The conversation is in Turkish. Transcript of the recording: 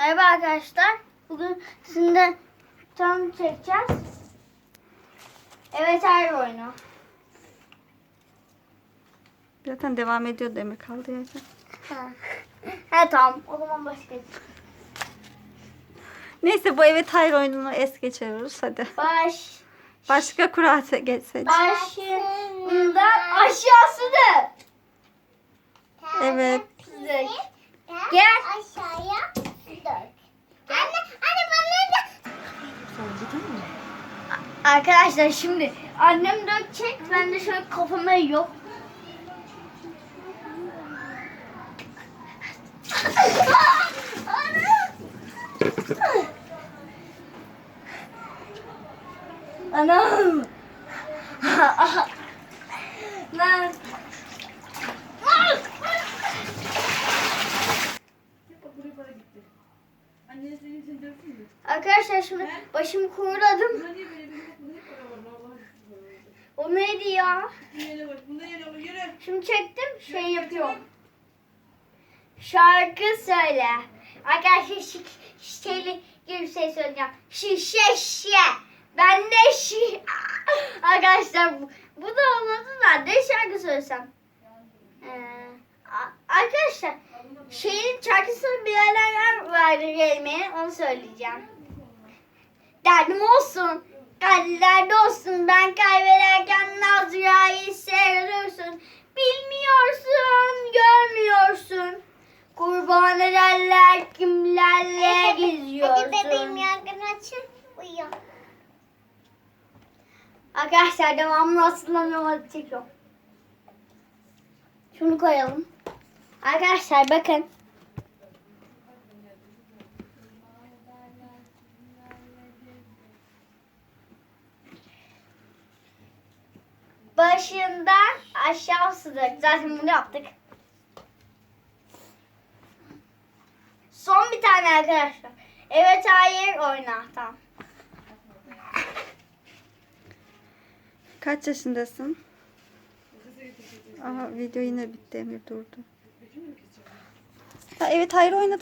Merhaba arkadaşlar. Bugün sizinle tam çekeceğiz. Evet hayır oyunu. Zaten devam ediyor demir kaldı yerde. Ha. ha tamam. O zaman başka. Neyse bu evet hayır oyununu es geçiyoruz hadi. Baş. Başka kura geçsek. Başından aşağısıdır. Evet. Gel. Aşağıya Arkadaşlar şimdi annem dökecek. Ben de şöyle kafama yok. Anam. Lan. Arkadaşlar şimdi başımı kuruladım. O neydi ya? Şimdi çektim şey yapıyorum. Şarkı söyle. Arkadaşlar şi, şeyli gibi bir şey söyleyeceğim. Şişe şişe. Ben de şi... Arkadaşlar bu, bu da olmadı da ne şarkı söylesem. Ee, arkadaşlar şeyin şarkısını bilenler vardır gelmeye onu söyleyeceğim. Derdim olsun. Kalplerde olsun. Ben kaybederken Nazra'yı seyrediyorsun. Bilmiyorsun, görmüyorsun. Kurban ederler kimlerle geziyorsun. Hadi bebeğim yangın açın. Uyuyor. Arkadaşlar devamlı hatırlamıyorum çekiyorum. Şunu koyalım. Arkadaşlar bakın. Başından aşağısıdır. Zaten bunu yaptık. Son bir tane arkadaşlar. Evet hayır oyna. Tamam. Kaç yaşındasın? Aha video yine bitti Emir durdu. Ha, evet hayır oynadık.